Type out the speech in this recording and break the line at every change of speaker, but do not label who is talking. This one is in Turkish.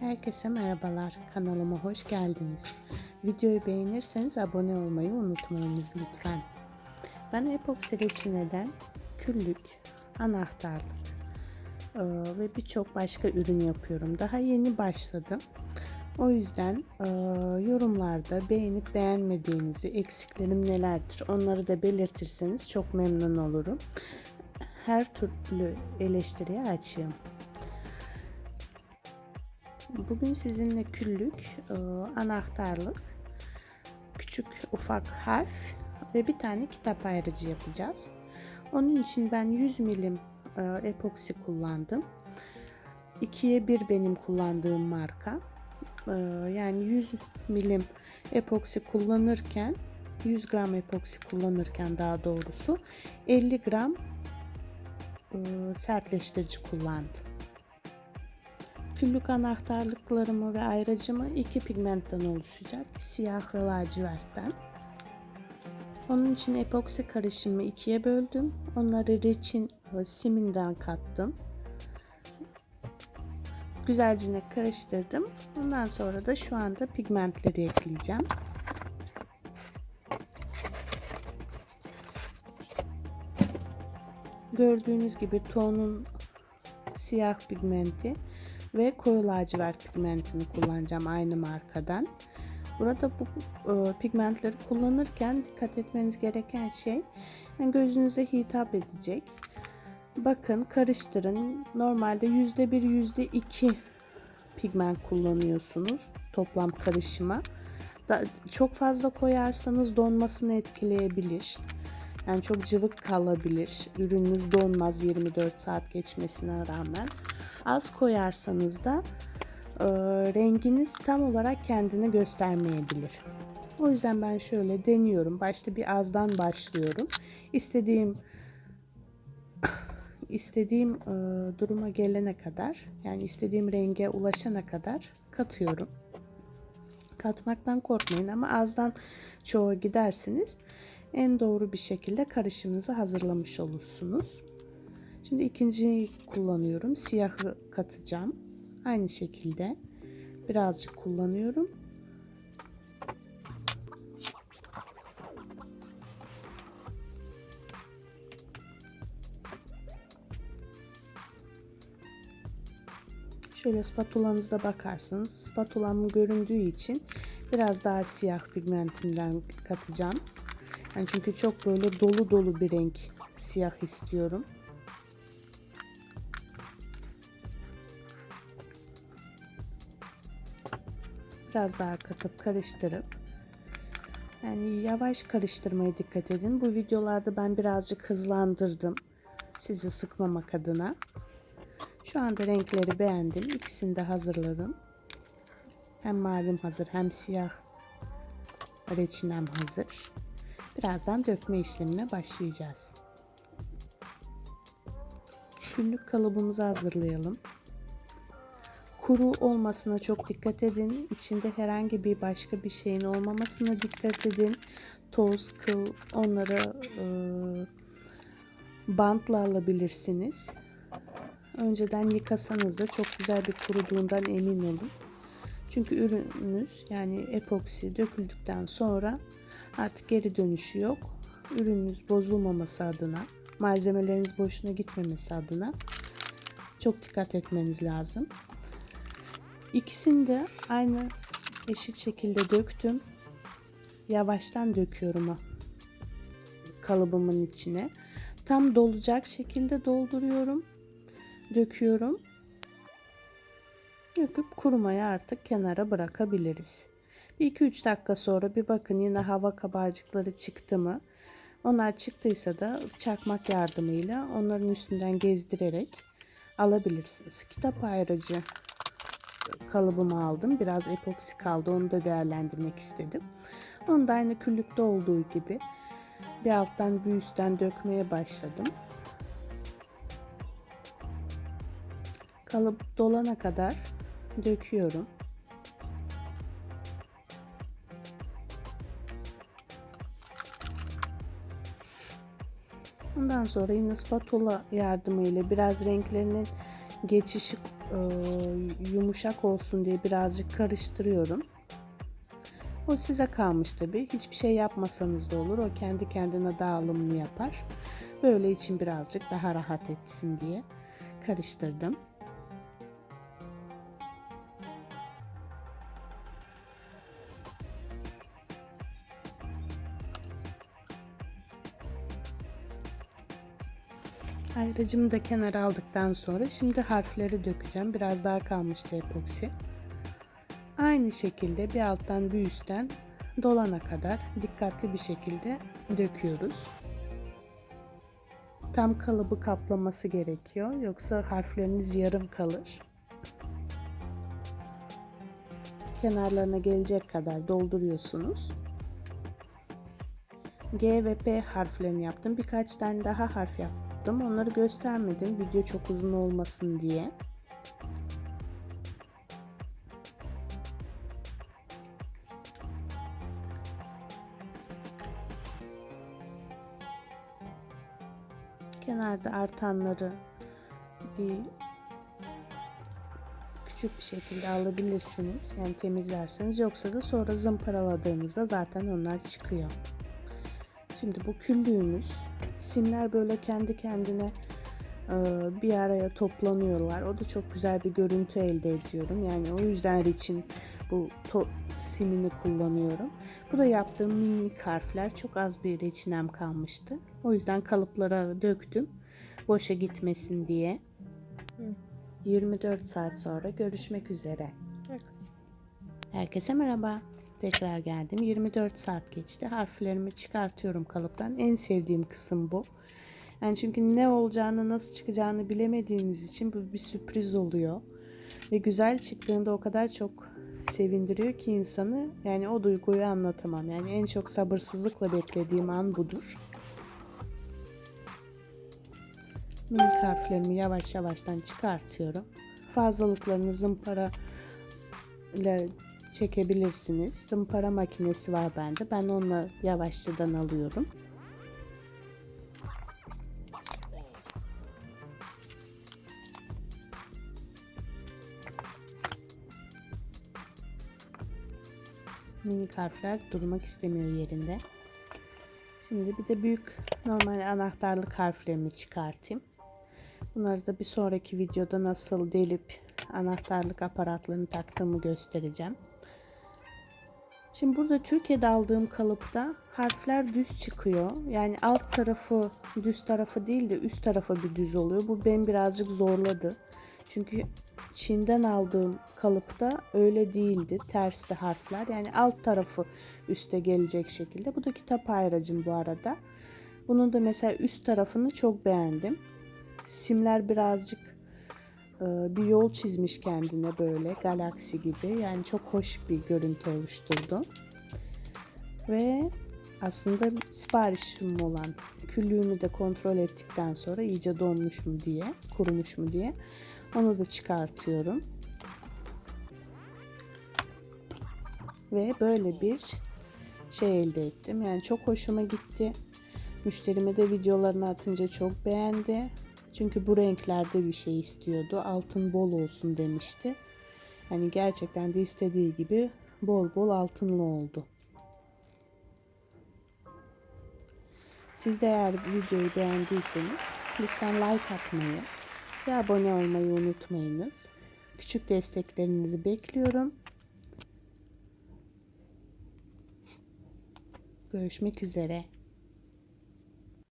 Herkese merhabalar. Kanalıma hoş geldiniz. Videoyu beğenirseniz abone olmayı unutmayınız lütfen. Ben epoksi reçineden küllük, anahtarlık eee, ve birçok başka ürün yapıyorum. Daha yeni başladım. O yüzden eee, yorumlarda beğenip beğenmediğinizi, eksiklerim nelerdir onları da belirtirseniz çok memnun olurum. Her türlü eleştiriye açığım. Bugün sizinle küllük, e, anahtarlık, küçük ufak harf ve bir tane kitap ayrıcı yapacağız. Onun için ben 100 milim e, epoksi kullandım. 2'ye 1 benim kullandığım marka. E, Yani 100 milim epoksi kullanırken 100 gram epoksi kullanırken daha doğrusu 50 gram sertleştirici kullandım. Küllük anahtarlıklarımı ve ayracımı iki pigmentten oluşacak. Siyah ve lacivertten. Onun için epoksi karışımı ikiye böldüm. Onları reçin ve siminden kattım. Güzelce karıştırdım. Ondan sonra da şu anda pigmentleri ekleyeceğim. Gördüğünüz gibi tonun siyah pigmenti ve koyu lacivert pigmentini kullanacağım aynı markadan. Burada bu e, pigmentleri kullanırken dikkat etmeniz gereken şey yani gözünüze hitap edecek. Bakın karıştırın. Normalde yüzde bir yüzde iki pigment kullanıyorsunuz toplam karışıma. Da, çok fazla koyarsanız donmasını etkileyebilir. Yani çok cıvık kalabilir. Ürününüz donmaz 24 saat geçmesine rağmen. Az koyarsanız da e, renginiz tam olarak kendini göstermeyebilir. O yüzden ben şöyle deniyorum. Başta bir azdan başlıyorum. İstediğim istediğim e, duruma gelene kadar yani istediğim renge ulaşana kadar katıyorum. Katmaktan korkmayın ama azdan çoğu gidersiniz en doğru bir şekilde karışımınızı hazırlamış olursunuz. Şimdi ikinciyi kullanıyorum. Siyahı katacağım. Aynı şekilde birazcık kullanıyorum. Şöyle spatulanızda bakarsınız. Spatulam göründüğü için biraz daha siyah pigmentimden katacağım. Yani çünkü çok böyle dolu dolu bir renk siyah istiyorum. Biraz daha katıp karıştırıp yani yavaş karıştırmaya dikkat edin. Bu videolarda ben birazcık hızlandırdım. Sizi sıkmamak adına. Şu anda renkleri beğendim. İkisini de hazırladım. Hem mavim hazır hem siyah reçinem hazır. Birazdan dökme işlemine başlayacağız. Günlük kalıbımızı hazırlayalım. Kuru olmasına çok dikkat edin. İçinde herhangi bir başka bir şeyin olmamasına dikkat edin. Toz, kıl onları e, bantla alabilirsiniz. Önceden yıkasanız da çok güzel bir kuruduğundan emin olun. Çünkü ürününüz yani epoksi döküldükten sonra artık geri dönüşü yok. Ürününüz bozulmaması adına, malzemeleriniz boşuna gitmemesi adına çok dikkat etmeniz lazım. İkisini de aynı eşit şekilde döktüm. Yavaştan döküyorum kalıbımın içine. Tam dolacak şekilde dolduruyorum. Döküyorum. Döküp kurumaya artık kenara bırakabiliriz. 2-3 dakika sonra bir bakın yine hava kabarcıkları çıktı mı? Onlar çıktıysa da çakmak yardımıyla onların üstünden gezdirerek alabilirsiniz. Kitap ayrıcı kalıbımı aldım. Biraz epoksi kaldı. Onu da değerlendirmek istedim. Onu da aynı küllükte olduğu gibi bir alttan bir üstten dökmeye başladım. Kalıp dolana kadar döküyorum. Ondan sonra yine spatula yardımıyla biraz renklerinin geçişi e, yumuşak olsun diye birazcık karıştırıyorum. O size kalmış tabi. Hiçbir şey yapmasanız da olur. O kendi kendine dağılımını yapar. Böyle için birazcık daha rahat etsin diye karıştırdım. Ayracımı da kenara aldıktan sonra şimdi harfleri dökeceğim. Biraz daha kalmıştı epoksi. Aynı şekilde bir alttan bir üstten dolana kadar dikkatli bir şekilde döküyoruz. Tam kalıbı kaplaması gerekiyor. Yoksa harfleriniz yarım kalır. Kenarlarına gelecek kadar dolduruyorsunuz. G ve P harflerini yaptım. Birkaç tane daha harf yaptım. Onları göstermedim. Video çok uzun olmasın diye. Kenarda artanları bir küçük bir şekilde alabilirsiniz. Yani temizlerseniz yoksa da sonra zımparaladığınızda zaten onlar çıkıyor. Şimdi bu küllüğümüz simler böyle kendi kendine e, bir araya toplanıyorlar. O da çok güzel bir görüntü elde ediyorum. Yani o yüzden için bu to- simini kullanıyorum. Bu da yaptığım minik harfler. Çok az bir reçinem kalmıştı. O yüzden kalıplara döktüm. Boşa gitmesin diye. 24 saat sonra görüşmek üzere. Herkese merhaba. Tekrar geldim. 24 saat geçti. Harflerimi çıkartıyorum kalıptan. En sevdiğim kısım bu. Yani çünkü ne olacağını, nasıl çıkacağını bilemediğiniz için bu bir sürpriz oluyor. Ve güzel çıktığında o kadar çok sevindiriyor ki insanı. Yani o duyguyu anlatamam. Yani en çok sabırsızlıkla beklediğim an budur. Minik harflerimi yavaş yavaştan çıkartıyorum. Fazlalıklarını zımpara ile çekebilirsiniz. Zımpara makinesi var bende. Ben onunla yavaşçadan alıyorum. Minik harfler durmak istemiyor yerinde. Şimdi bir de büyük normal anahtarlık harflerimi çıkartayım. Bunları da bir sonraki videoda nasıl delip anahtarlık aparatlarını taktığımı göstereceğim. Şimdi burada Türkiye'de aldığım kalıpta harfler düz çıkıyor. Yani alt tarafı düz tarafı değil de üst tarafı bir düz oluyor. Bu beni birazcık zorladı. Çünkü Çin'den aldığım kalıpta öyle değildi. Tersti harfler. Yani alt tarafı üste gelecek şekilde. Bu da kitap ayracım bu arada. Bunun da mesela üst tarafını çok beğendim. Simler birazcık bir yol çizmiş kendine böyle galaksi gibi. Yani çok hoş bir görüntü oluşturdu. Ve aslında siparişim olan küllüğünü de kontrol ettikten sonra iyice donmuş mu diye, kurumuş mu diye onu da çıkartıyorum. Ve böyle bir şey elde ettim. Yani çok hoşuma gitti. Müşterime de videolarını atınca çok beğendi. Çünkü bu renklerde bir şey istiyordu. Altın bol olsun demişti. Hani gerçekten de istediği gibi bol bol altınlı oldu. Siz de eğer videoyu beğendiyseniz lütfen like atmayı ve abone olmayı unutmayınız. Küçük desteklerinizi bekliyorum. Görüşmek üzere.